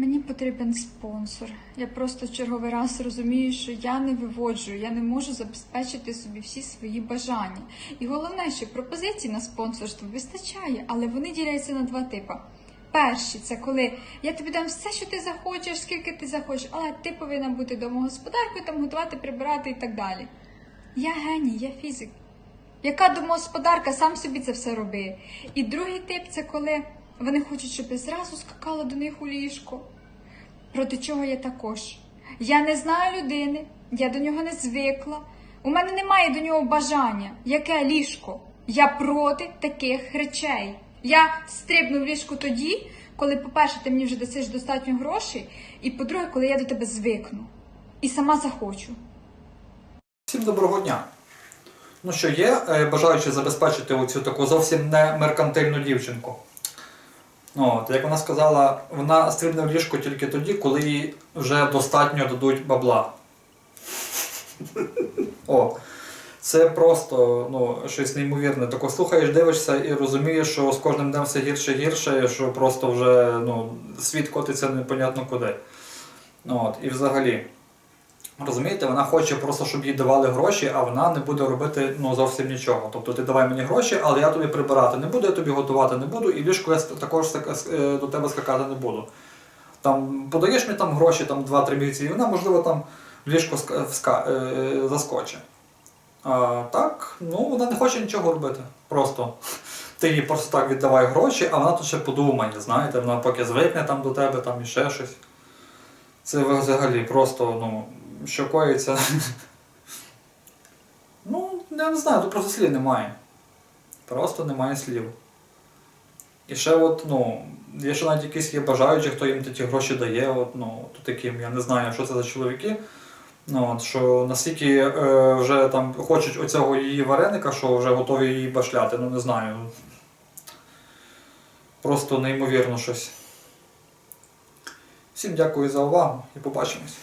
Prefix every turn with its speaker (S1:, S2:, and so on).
S1: Мені потрібен спонсор. Я просто черговий раз розумію, що я не виводжу, я не можу забезпечити собі всі свої бажання. І головне, що пропозицій на спонсорство вистачає, але вони діляються на два типи. Перші це коли я тобі дам все, що ти захочеш, скільки ти захочеш, але ти повинна бути домогосподаркою, там готувати, прибирати і так далі. Я геній, я фізик. Яка домогосподарка сам собі це все роби. І другий тип це коли вони хочуть, щоб я зразу скакала до них у ліжко. Проти чого я також. Я не знаю людини, я до нього не звикла. У мене немає до нього бажання. Яке ліжко? Я проти таких речей. Я стрибну в ліжку тоді, коли, по-перше, ти мені вже дасиш достатньо грошей, і по-друге, коли я до тебе звикну. І сама захочу.
S2: Всім доброго дня. Ну що, є е, бажаючи забезпечити оцю таку зовсім не меркантильну дівчинку. От, як вона сказала, вона стрибне в ліжко тільки тоді, коли їй вже достатньо дадуть бабла. О, це просто ну, щось неймовірне. Тако слухаєш, дивишся і розумієш, що з кожним днем все гірше і гірше, що просто вже ну, світ котиться непонятно куди. От, і взагалі. Розумієте, вона хоче просто, щоб їй давали гроші, а вона не буде робити ну, зовсім нічого. Тобто ти давай мені гроші, але я тобі прибирати не буду, я тобі готувати не буду, і в ліжку я також е, до тебе скакати не буду. Там подаєш мені там гроші там 2-3 місяці, і вона, можливо, там в ліжко е, заскоче. А так, ну вона не хоче нічого робити. Просто ти їй просто так віддавай гроші, а вона тут ще подумає, знаєте, вона поки звикне там до тебе, там і ще щось. Це взагалі просто, ну, що коїться. ну, я не знаю, тут просто слів немає. Просто немає слів. І ще от, ну, є ще навіть якісь є бажаючі, хто їм ті гроші дає, от, ну, то таким, я не знаю, що це за чоловіки. Ну, от, що настільки е, вже там хочуть оцього її вареника, що вже готові її башляти, ну не знаю. Просто неймовірно щось. Всім дякую за увагу і побачимось.